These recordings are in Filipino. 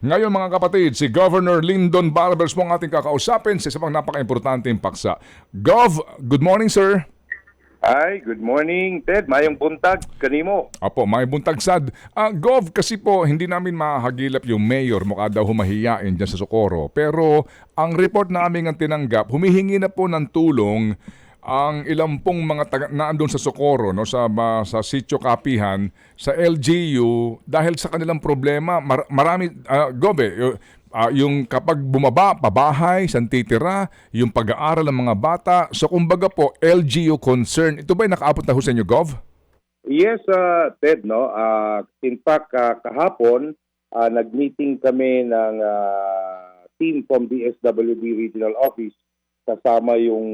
Ngayon mga kapatid, si Governor Lyndon Barbers po ang ating kakausapin sa isang napaka-importanteng paksa. Gov, good morning sir. Ay, good morning, Ted. Mayong buntag, kanimo. Apo, may buntagsad. Ah, Gov, kasi po hindi namin mahagilap yung mayor, mukha daw humahiyain dyan sa Socorro. Pero ang report namin ang tinanggap, humihingi na po ng tulong ang ilang pong mga taga, naandun sa Socorro, no, sa, ma- sa sitio Kapihan, sa LGU, dahil sa kanilang problema, mar- marami, Gov, eh, y- ah, yung kapag bumaba, pabahay, saan titira, yung pag-aaral ng mga bata. So kumbaga po, LGU concern. Ito ba'y nakaabot na ho sa inyo, Gov? Yes, uh, Ted, no? Uh, in fact, uh, kahapon, uh, nag-meeting kami ng uh, team from the SWD Regional Office kasama yung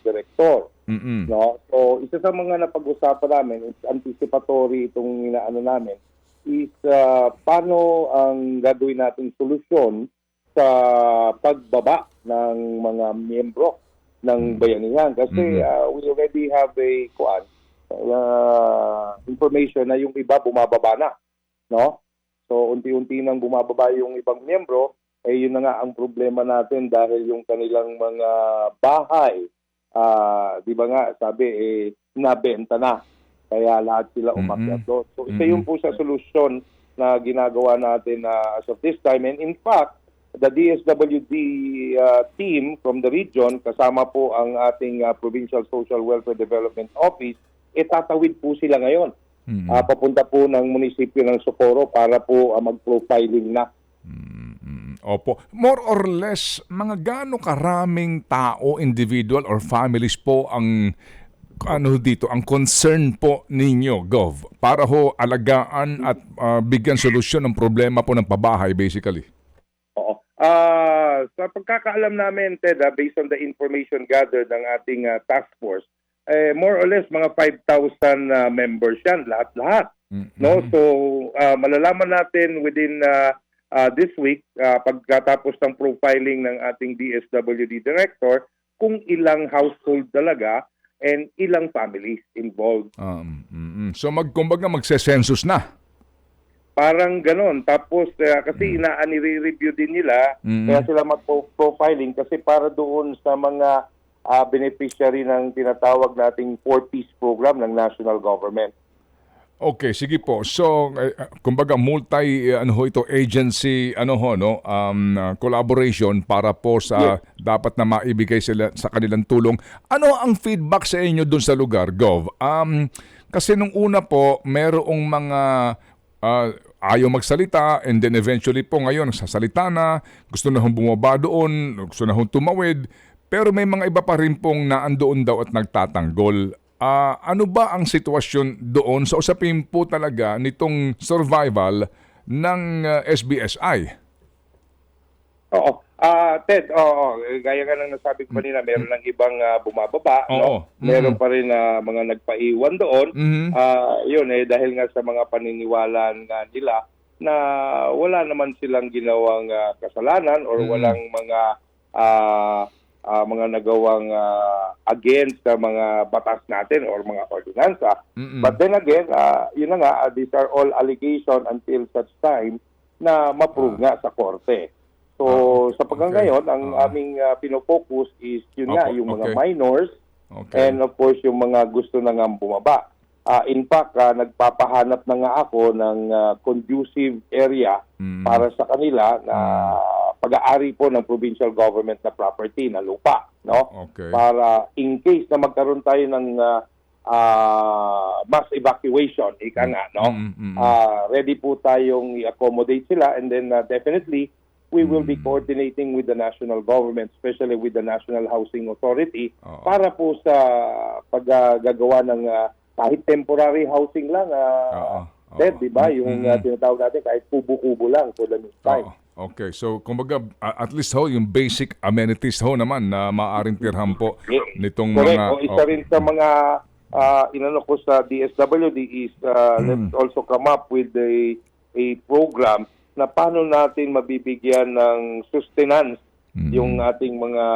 director. Mm-mm. No? So, isa sa mga napag-usapan namin, it's anticipatory itong inaano namin, is uh, paano ang gagawin natin solusyon sa pagbaba ng mga miyembro ng bayanihan. Kasi Mhm. uh, we already have a kuan, uh, information na yung iba bumababa na. No? So, unti-unti nang bumababa yung ibang miyembro, eh yun na nga ang problema natin dahil yung kanilang mga bahay, ah, di ba nga, sabi, eh, nabenta na. Kaya lahat sila umakyat Mhm. doon. So, isa Mhm. yun po sa solusyon na ginagawa natin na as of this time. And in fact, the DSWD uh, team from the region, kasama po ang ating uh, Provincial Social Welfare Development Office, eh tatawid po sila ngayon. Mm. Ah, papunta po ng munisipyo ng Socorro para po ah, mag-profiling na. Opo. More or less, mga gaano karaming tao, individual or families po ang ano dito, ang concern po ninyo, Gov, para ho alagaan at ah, bigyan solusyon ng problema po ng pabahay basically. Oo. Ah, sa pagkakaalam namin, Ted, ah, based on the information gathered ng ating ah, task force, eh, more or less mga 5,000 ah, members yan, lahat-lahat. Mm, No? So, ah, malalaman natin within ah, ah, this week, ah, pagkatapos ng profiling ng ating DSWD director, kung ilang household talaga and ilang families involved. Um, mm, mm. So magkumbaga magse-census na. Parang ganon. Tapos, uh, kasi ina-review din nila, Mm. kaya sila mag-profiling kasi para doon sa mga ah, beneficiary ng tinatawag nating four-piece program ng national government. Okay, sige po. So, eh, kumbaga multi eh, ano ho ito agency ano ho no um uh, collaboration para po sa dapat na maibigay sila sa kanilang tulong. Ano ang feedback sa inyo doon sa lugar, Gov? Um kasi nung una po merong mga ah, ayaw magsalita and then eventually po ngayon sasalita na, gusto na hong bumaba doon, gusto na hong tumawid, pero may mga iba pa rin pong naandoon daw at nagtatanggol. Ah, ano ba ang sitwasyon doon sa usapin po talaga nitong survival ng ah, SBSI? Oo. Ah, Ted, oo, gaya nga ng nasabi ko kanina, meron ng ibang ah, bumababa, Oo. no? Meron Mm. pa rin na mga nagpaiwan doon. Mhm. Ah, yun eh dahil nga sa mga paniniwala nga nila na wala naman silang ginawang ah, kasalanan or Mm. walang mga ah, ah, mga nagawang ah, against sa mga batas natin or mga ordinansa. Mm-mm. But then again, ah, yun na nga, ah, these are all allegation until such time na ma-prove nga sa korte. So, Ah, sa paggang okay. ngayon, ang Ah. aming ah, pinofocus is yun nga, Opo, yung mga okay. minors Okay. And of course, yung mga gusto na nga bumaba. Ah, in fact, ah, nagpapahanap na nga ako ng ah, conducive area Mm. para sa kanila na pag-aari po ng provincial government na property, na lupa. No? Okay. Para in case na magkaroon tayo ng ah, ah, mass evacuation, ika nga, no? Mm, mm, mm. Ah, ready po tayong i-accommodate sila and then ah, definitely we will be Mm. coordinating with the national government, especially with the National Housing Authority Oo. para po sa paggagawa ng ah, kahit temporary housing lang, uh, Oo. di ba? Yung Mm, mm. tinatawag natin kahit kubo-kubo lang for the meantime. Oo. Okay, so kumbaga at least ho yung basic amenities ho naman na maaring tirhan po nitong Correct. mga O isa rin sa mga ah, inano ko sa DSWD is ah, let's also come up with a a program na paano natin mabibigyan ng sustenance Mm. yung ating mga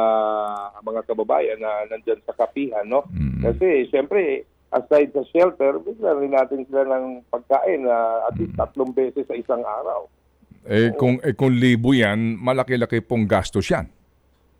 mga kababayan na nandyan sa kapihan, no? Mm. Kasi siyempre aside sa shelter, bigyan rin natin sila ng pagkain na at least tatlong beses sa isang araw. Eh kung eh, kung libo 'yan, malaki-laki pong gastos 'yan.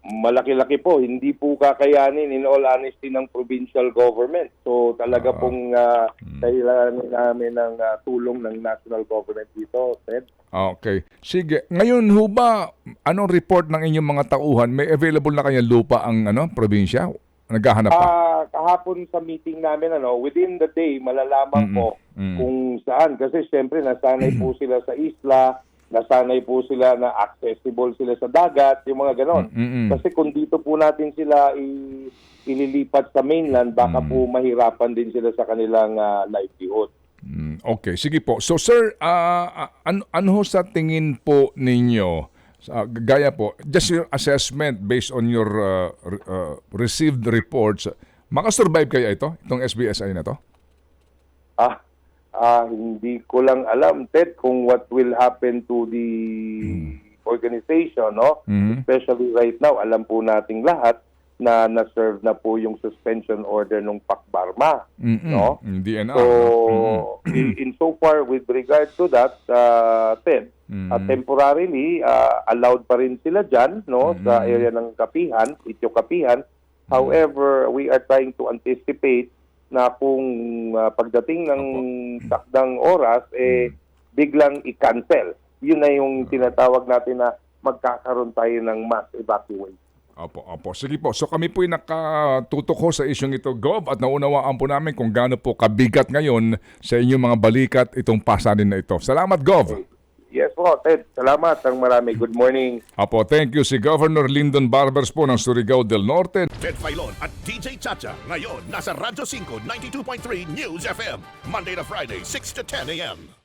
malaki-laki po. Hindi po kakayanin in all honesty ng provincial government. So talaga Ah. pong uh, Hmm. kailangan namin ng ah, tulong ng national government dito, Ted. Okay. Sige. Ngayon ho ba, anong report ng inyong mga tauhan? May available na kaya lupa ang ano, probinsya? Naghahanap pa? Ah, kahapon sa meeting namin ano, within the day malalaman Mm-mm. po Mm. kung saan kasi siyempre nasanay po sila sa isla, nasanay po sila na accessible sila sa dagat, yung mga ganon. Mm-mm. Kasi kung dito po natin sila i- ililipat sa mainland, baka Mm. po mahirapan din sila sa kanilang ah, livelihood. Mm, okay, sige po. So sir, ah, ah, ano, sa tingin po ninyo, sa- gaya po, just your assessment based on your uh, re- uh, received reports, makasurvive kaya ito, itong SBSI na to? Ah, ah, hindi ko lang alam, Ted, kung what will happen to the organization, no? Mhm. Especially right now, alam po nating lahat na na-serve na po yung suspension order ng Pakbarma, Mm-mm. no? Mm, DNR. So, Mm-mm. in, so far with regard to that, uh, Ted, Mm. uh, temporarily uh, allowed pa rin sila dyan, no, sa Mm. area ng Kapihan, Ityo Kapihan. However, we are trying to anticipate na kung uh, pagdating ng takdang oras, eh, Mm. biglang i-cancel. Yun na yung tinatawag natin na magkakaroon tayo ng mass evacuation. Opo, opo. Sige po. So kami po'y nakatutok ho sa isyong ito, Gov, at naunawaan po namin kung gaano po kabigat ngayon sa inyong mga balikat itong pasanin na ito. Salamat, Gov. Yes po, Ted. Salamat ang marami. Good morning. Apo, thank you si Governor Lyndon Barbers po ng Surigao del Norte. Ted Filon at DJ Chacha. Ngayon, nasa Radyo 5, 92.3 News FM. Monday to Friday, 6 to 10 a.m.